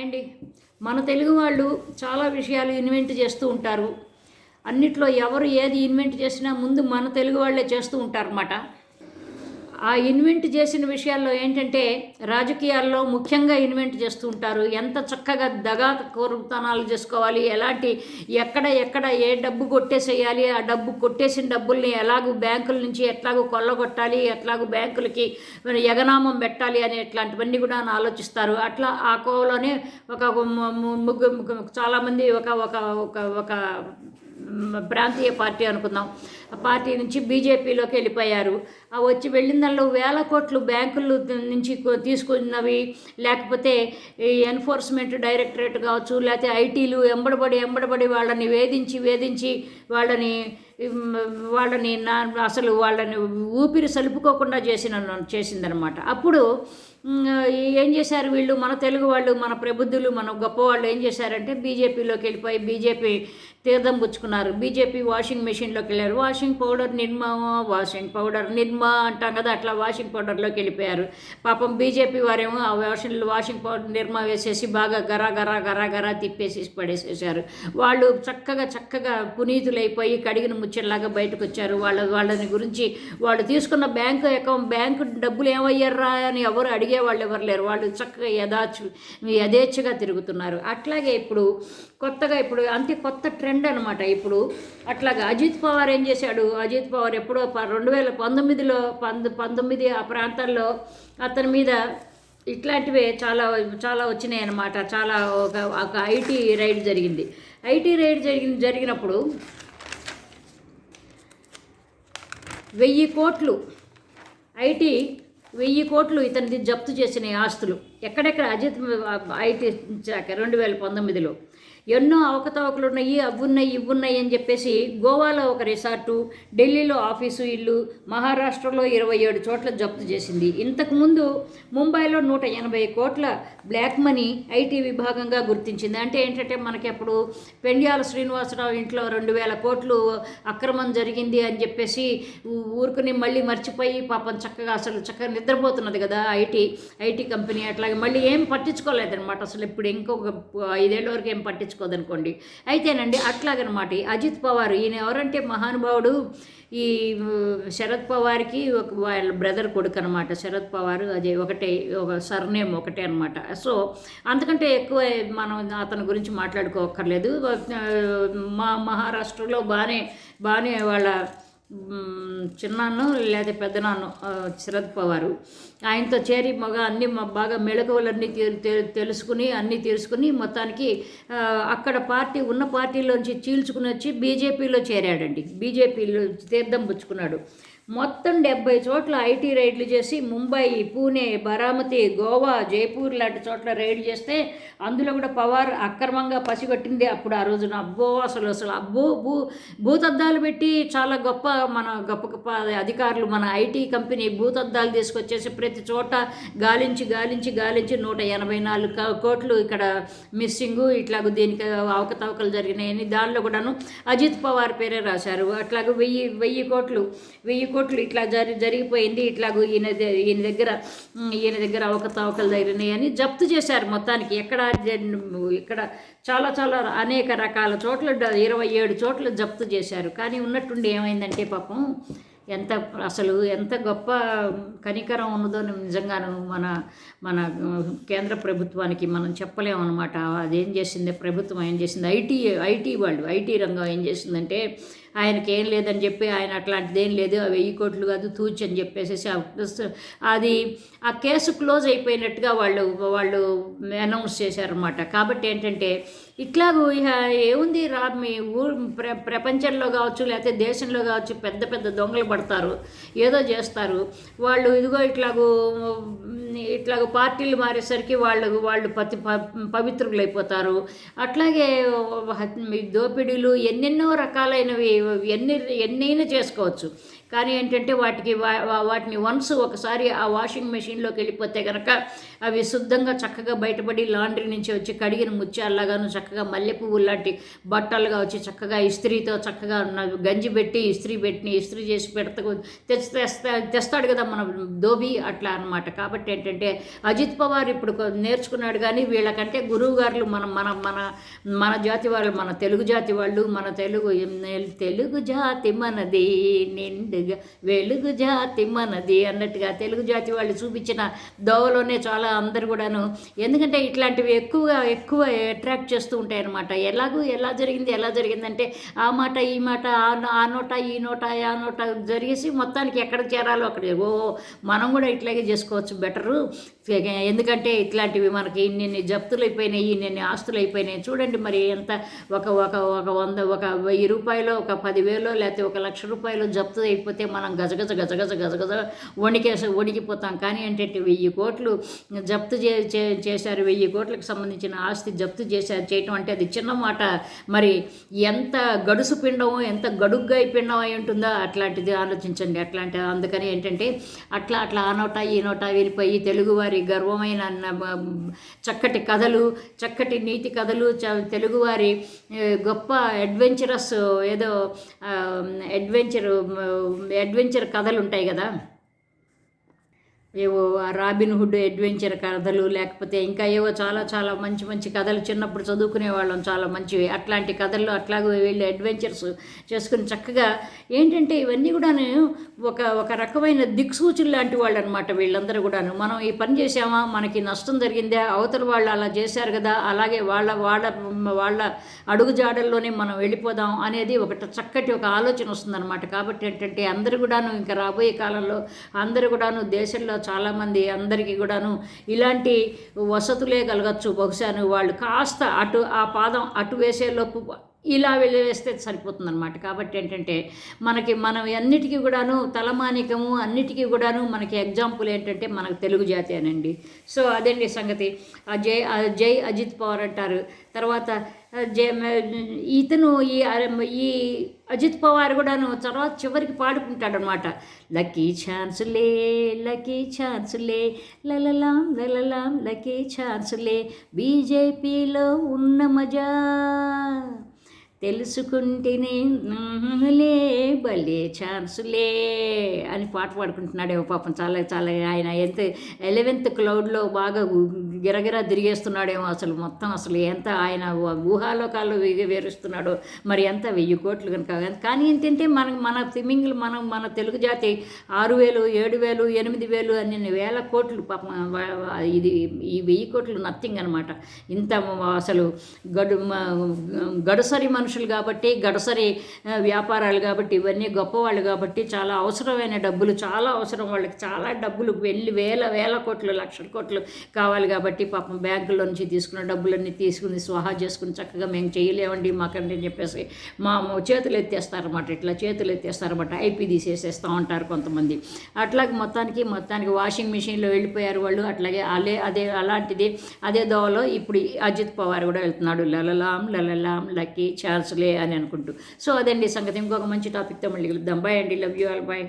అండి మన తెలుగు వాళ్ళు చాలా విషయాలు ఇన్వెంట్ చేస్తూ ఉంటారు. అన్నిట్లో ఎవరు ఏది ఇన్వెంట్ చేసినా ముందు మన తెలుగు వాళ్ళే చేస్తూ ఉంటారన్నమాట. ఆ ఇన్వెంట్ చేసిన విషయాల్లో ఏంటంటే రాజకీయాల్లో ముఖ్యంగా ఇన్వెంట్ చేస్తూ ఉంటారు. ఎంత చక్కగా దగా కోరుతనాలు చేసుకోవాలి ఎలాంటి ఎక్కడ ఎక్కడ ఏ డబ్బు కొట్టేసేయాలి ఆ డబ్బు కొట్టేసిన డబ్బుల్ని ఎలాగూ బ్యాంకుల నుంచి ఎట్లాగూ కొల్లగొట్టాలి ఎట్లాగూ బ్యాంకులకి ఎగనామం పెట్టాలి అనే ఇట్లాంటివన్నీ కూడా ఆలోచిస్తారు. అట్లా ఆ కోవలోనే ఒక ముగ్గు ముగ్గురు చాలామంది ఒక ఒక ఒక ఒక ప్రాంతీయ పార్టీ అనుకుందాం. ఆ పార్టీ నుంచి బీజేపీలోకి వెళ్ళిపోయారు. ఆ వచ్చి వెళ్ళిన దానిలో వేల కోట్లు బ్యాంకులు నుంచి తీసుకున్నవి. లేకపోతే ఈ ఎన్ఫోర్స్మెంట్ డైరెక్టరేట్ కావచ్చు లేకపోతే ఐటీలు ఎంబడబడి ఎంబడబడి వాళ్ళని వేధించి వేధించి వాళ్ళని వాళ్ళని నా అసలు వాళ్ళని ఊపిరి సలుపుకోకుండా చేసిన చేసిందనమాట. అప్పుడు ఏం చేశారు వీళ్ళు? మన తెలుగు వాళ్ళు మన ప్రబుద్ధులు మన గొప్పవాళ్ళు ఏం చేశారంటే బీజేపీలోకి వెళ్ళిపోయి బీజేపీ తీర్థం పుచ్చుకున్నారు. బీజేపీ వాషింగ్ మెషిన్లోకి వెళ్ళారు. Washing powder Nirma washing powder Nirma అంటాం కదా అట్లా వాషింగ్ పౌడర్లోకి వెళ్ళిపోయారు. పాపం బీజేపీ వారేమో ఆ వాషింగ్ వాషింగ్ పౌడర్ నిర్మా వేసేసి బాగా గరా గరా గరా గరా తిప్పేసి పడేసేసారు వాళ్ళు చక్కగా చక్కగా పునీతులైపోయి కడిగిన ముచ్చట్లాగా బయటకు వచ్చారు వాళ్ళ వాళ్ళని గురించి వాళ్ళు తీసుకున్న బ్యాంకు అకౌంట్ బ్యాంకు డబ్బులు ఏమయ్యారా అని ఎవరు అడిగి వాళ్ళు ఎవరు లేరు. వాళ్ళు చక్కగా యథాచు యథేచ్ఛగా తిరుగుతున్నారు. అట్లాగే ఇప్పుడు కొత్తగా ఇప్పుడు అంతే కొత్త ట్రెండ్ అనమాట ఇప్పుడు అట్లాగా అజిత్ పవార్ ఏం చేశాడు? అజిత్ పవార్ ఎప్పుడో ప- రెండు వేల పంతొమ్మిదిలో పంద పంతొమ్మిది ఆ ప్రాంతాల్లో అతని మీద ఇట్లాంటివే చాలా చాలా వచ్చినాయి అన్నమాట. చాలా ఒక ఒక ఐటీ రైడ్ జరిగింది. ఐటీ రైడ్ జరిగిన జరిగినప్పుడు వెయ్యి కోట్లు ఐటీ వెయ్యి కోట్లు ఇతనిది జప్తు చేసిన ఆస్తులు. ఎక్కడెక్కడ అజిత్ ఐటీ శాఖ రెండు వేల పంతొమ్మిదిలో ఎన్నో అవకతవకలు ఉన్నాయి అవ్వున్నాయి ఇవ్వున్నాయి అని చెప్పేసి గోవాలో ఒక రిసార్టు ఢిల్లీలో ఆఫీసు ఇల్లు మహారాష్ట్రలో ఇరవై ఏడు చోట్ల జప్తు చేసింది. ఇంతకుముందు ముంబైలో నూట ఎనభై కోట్ల బ్లాక్ మనీ ఐటీ విభాగంగా గుర్తించింది. అంటే ఏంటంటే మనకి అప్పుడు పెండ్యాల శ్రీనివాసరావు ఇంట్లో రెండు వేల కోట్లు అక్రమం జరిగింది అని చెప్పేసి ఊరుకుని మళ్ళీ మర్చిపోయి పాపం చక్కగా అసలు చక్కగా నిద్రపోతున్నది కదా ఐటీ ఐటీ కంపెనీ. అట్లాగే మళ్ళీ ఏం పట్టించుకోలేదన్నమాట. అసలు ఇప్పుడు ఇంకొక ఐదేళ్ళ వరకు ఏం పట్టించుకోదనుకోండి. అయితేనండి అట్లాగనమాట. అజిత్ పవార్ ఈయన ఎవరంటే మహానుభావుడు ఈ శరద్ పవార్కి ఒక వాళ్ళ బ్రదర్ కొడుకు అనమాట శరద్ పవార్ అదే ఒకటే ఒక సర్నేమ్ ఒకటే అనమాట. సో అంతకంటే ఎక్కువ మనం అతని గురించి మాట్లాడుకోక్కర్లేదు. మా మహారాష్ట్రలో బాగానే బాగానే వాళ్ళ మ్, చిన్నాన్న లేదా పెద్దనాన్న శరద్ పవారు. ఆయనతో చేరి మగ అన్ని బాగా మెళకువలన్నీ తెలుసుకుని అన్నీ తెలుసుకుని మొత్తానికి అక్కడ పార్టీ ఉన్న పార్టీలోంచి చీల్చుకుని వచ్చి బీజేపీలో చేరాడండి. బీజేపీలో తీర్థం పుచ్చుకున్నాడు. మొత్తం డెబ్బై చోట్ల ఐటీ రైడ్లు చేసి ముంబై పూణే బరామతి గోవా జైపూర్ లాంటి చోట్ల రైడ్ చేస్తే అందులో కూడా పవార్ అక్రమంగా పసిగట్టింది. అప్పుడు ఆ రోజున అబ్బో అసలు అసలు అబ్బో భూ భూతద్దాలు పెట్టి చాలా గొప్ప మన గొప్ప గొప్ప అధికారులు మన ఐటీ కంపెనీ భూతద్దాలు తీసుకొచ్చేసి ప్రతి చోట గాలించి గాలించి గాలించి నూట ఎనభై నాలుగు కోట్లు ఇక్కడ మిస్సింగ్ ఇట్లాగ దీనికి అవకతవకలు జరిగినాయని దానిలో కూడాను అజిత్ పవార్ పేరే రాశారు. అట్లాగే వెయ్యి వెయ్యి కోట్లు వెయ్యి కోట్లు ఇట్లా జరి జరిగిపోయింది ఇట్లాగూ ఈయన ఈయన దగ్గర ఈయన దగ్గర అవకతవకలు జరిగినాయి అని జప్తు చేశారు మొత్తానికి. ఎక్కడ ఇక్కడ చాలా చాలా అనేక రకాల చోట్ల ఇరవై ఏడు చోట్ల జప్తు చేశారు. కానీ ఉన్నట్టుండి ఏమైందంటే పాపం ఎంత అసలు ఎంత గొప్ప కనికరం ఉన్నదో నిజంగాను మన మన కేంద్ర ప్రభుత్వానికి మనం చెప్పలేమన్నమాట. అదేం చేసింది? ప్రభుత్వం ఏం చేసింది? ఐటీ ఐటీ వాళ్ళు ఐటీ రంగం ఏం చేసిందంటే ఆయనకి ఏం లేదని చెప్పి ఆయన అట్లాంటిది ఏం లేదు ఆ వెయ్యి కోట్లు కాదు తూచి అని చెప్పేసి అది ఆ కేసు క్లోజ్ అయిపోయినట్టుగా వాళ్ళు వాళ్ళు అనౌన్స్ చేశారన్నమాట. కాబట్టి ఏంటంటే ఇట్లాగూ ఏముంది రా మీ ఊరు ప్ర ప్రపంచంలో కావచ్చు లేకపోతే దేశంలో కావచ్చు పెద్ద పెద్ద దొంగలు పడతారు ఏదో చేస్తారు. వాళ్ళు ఇదిగో ఇట్లాగూ ఇట్లాగ పార్టీలు మారేసరికి వాళ్ళు వాళ్ళు పతి ప- పవిత్రులైపోతారు. అట్లాగే దోపిడీలు ఎన్నెన్నో రకాలైనవి ఎన్ని ఎన్నైనా చేసుకోవచ్చు. కానీ ఏంటంటే వాటికి వా- వాటిని వన్స్ ఒకసారి ఆ వాషింగ్ మెషిన్లోకి వెళ్ళిపోతే కనుక అవి శుద్ధంగా చక్కగా బయటపడి లాండ్రీ నుంచి వచ్చి కడిగిన ముత్యాల్లాగాను చక్కగా మల్లె పువ్వులు లాంటి బట్టలుగా వచ్చి చక్కగా ఇస్త్రీతో చక్కగా ఉన్న గంజి పెట్టి ఇస్త్రీ పెట్టి ఇస్త్రీ చేసి పెడతా తెచ్చి తెస్తా తెస్తాడు కదా మన దోబి అట్లా అనమాట కాబట్టి ఏంటంటే అజిత్ పవార్ ఇప్పుడు నేర్చుకున్నాడు కానీ వీళ్ళకంటే గురువు గారులు మన మన మన మన జాతి వాళ్ళు మన తెలుగు జాతి వాళ్ళు మన తెలుగు తెలుగు జాతి మనది నిండు వెలుగు జాతి మనది అన్నట్టుగా తెలుగు జాతి వాళ్ళు చూపించిన దోవలోనే చాలా అందరు కూడాను. ఎందుకంటే ఇట్లాంటివి ఎక్కువగా ఎక్కువ అట్రాక్ట్ చేస్తూ ఉంటాయి అన్నమాట ఎలాగూ ఎలా జరిగింది ఎలా జరిగిందంటే ఆ మాట ఈ మాట ఆ నోట ఈ నోట ఆ నోట జరిగేసి మొత్తానికి ఎక్కడికి చేరాలో అక్కడ ఓ మనం కూడా ఇట్లాగే చేసుకోవచ్చు. బెటరు ఎందుకంటే ఇట్లాంటివి మనకి ఇన్ని జప్తులు అయిపోయినాయి ఇన్ని ఆస్తులు అయిపోయినాయి. చూడండి మరి ఎంత ఒక ఒక ఒక వంద ఒక వెయ్యి రూపాయలు ఒక పదివేలు లేకపోతే ఒక లక్ష రూపాయలు జప్తు అయిపోతే మనం గజగజ గజగజ గజగజ వణికేసి వణికిపోతాం. కానీ ఏంటంటే వెయ్యి కోట్లు జప్తు చే చే- చేశారు. వెయ్యి కోట్లకు సంబంధించిన ఆస్తి జప్తు చేశారు. చేయటం అంటే అది చిన్న మాట. మరి ఎంత గడుసు పిండం ఎంత గడుగ్గా పిండం అయి ఉంటుందో అట్లాంటిది ఆలోచించండి. అట్లాంటి అందుకని ఏంటంటే అట్లా అట్లా ఆ నోట ఈ నోట వెళ్ళిపోయి తెలుగువారి గర్వమైన చక్కటి కథలు చక్కటి నీతి కథలు చ- తెలుగువారి గొప్ప అడ్వెంచరస్ ఏదో అడ్వెంచర్ అడ్వెంచర్ కథలు ఉంటాయి కదా. ఏవో రాబిన్ హుడ్ అడ్వెంచర్ కథలు లేకపోతే ఇంకా ఏవో చాలా చాలా మంచి మంచి కథలు చిన్నప్పుడు చదువుకునే వాళ్ళం చాలా మంచివి. అట్లాంటి కథల్లో అట్లాగే వెళ్ళి అడ్వెంచర్స్ చేసుకుని చక్కగా ఏంటంటే ఇవన్నీ కూడాను ఒక ఒక రకమైన దిక్సూచులు లాంటి వాళ్ళు అనమాట వీళ్ళందరూ కూడాను. మనం ఈ పని చేసామా మనకి నష్టం జరిగిందా? అవతల వాళ్ళు అలా చేశారు కదా? అలాగే వాళ్ళ వాళ్ళ వాళ్ళ అడుగు జాడల్లోనే మనం వెళ్ళిపోదాం అనేది ఒకటి చక్కటి ఒక ఆలోచన వస్తుందన్నమాట. కాబట్టి ఏంటంటే అందరూ కూడాను ఇంకా రాబోయే కాలంలో అందరూ కూడాను దేశంలో చాలామంది అందరికీ కూడాను ఇలాంటి వసతులే కలగచ్చు. బహుశాను వాళ్ళు కాస్త అటు ఆ పాదం అటు వేసేలోపు ఇలా వెళ్ళేస్తే సరిపోతుందన్నమాట. కాబట్టి ఏంటంటే మనకి మనం అన్నిటికీ కూడాను తలమానికము అన్నిటికీ కూడాను మనకి ఎగ్జాంపుల్ ఏంటంటే మనకు తెలుగు జాతి అనండి. సో అదండి సంగతి. ఆ జై జై అజిత్ పవార్ అంటారు. తర్వాత జై ఇతను ఈ ఈ అజిత్ పవార్ కూడాను తర్వాత చివరికి పాడుకుంటాడనమాట లక్కీ ఛాన్సులే లక్కీ ఛాన్సులే లలలాం లలలాం లక్కీ ఛాన్సులే బీజేపీలో ఉన్న మజా. తెలుసుకుంటేనే నానులే భలే ఛాన్సులే అని పాట పాడుకుంటున్నాడేమో పాపం. చాలా చాలా ఆయన ఎంత ఎలెవెన్త్ క్లౌడ్లో బాగా గిరగిరా తిరిగేస్తున్నాడేమో అసలు. మొత్తం అసలు ఎంత ఆయన ఊహాలోకాలు వేరుస్తున్నాడో. మరి ఎంత వెయ్యి కోట్లు కనుక కానీ ఏంటంటే మన మన తిమింగిల్ మనం మన తెలుగు జాతి ఆరు వేలు ఏడు వేలు ఎనిమిది వేలు అన్ని వేల కోట్లు పాపం ఇది ఈ వెయ్యి కోట్లు నథింగ్ అనమాట ఇంత అసలు గడు మ- గడుసరి మనుషులు కాబట్టి గడసరి వ్యాపారాలు కాబట్టి ఇవన్నీ గొప్పవాళ్ళు కాబట్టి చాలా అవసరమైన డబ్బులు చాలా అవసరం వాళ్ళకి. చాలా డబ్బులు వెళ్ళి వేల వేల కోట్లు లక్షల కోట్లు కావాలి కాబట్టి పాపం బ్యాంకులో నుంచి తీసుకున్న డబ్బులన్నీ తీసుకుని స్వాహా చేసుకుని చక్కగా మేము చేయలేమండి మాకండి అని చెప్పేసి మా చేతులు ఎత్తేస్తారన్నమాట. ఇట్లా చేతులు ఎత్తేస్తారన్నమాట. ఐపీ తీసేసేస్తూ ఉంటారు కొంతమంది. అట్లాగే మొత్తానికి మొత్తానికి వాషింగ్ మిషన్లో వెళ్ళిపోయారు వాళ్ళు. అట్లాగే అలే అదే అలాంటిది అదే దోవలో ఇప్పుడు ఈ అజిత్ పవార్ కూడా వెళ్తున్నాడు. లలలాం లలలాం లక్కీ ఛాన్స్లే అని అనుకుంటూ. సో అదండి సంగతి. ఇంకొక మంచి టాపిక్తో మళ్ళీ కలుద్దాం బాయ్ అండి. Love you all bye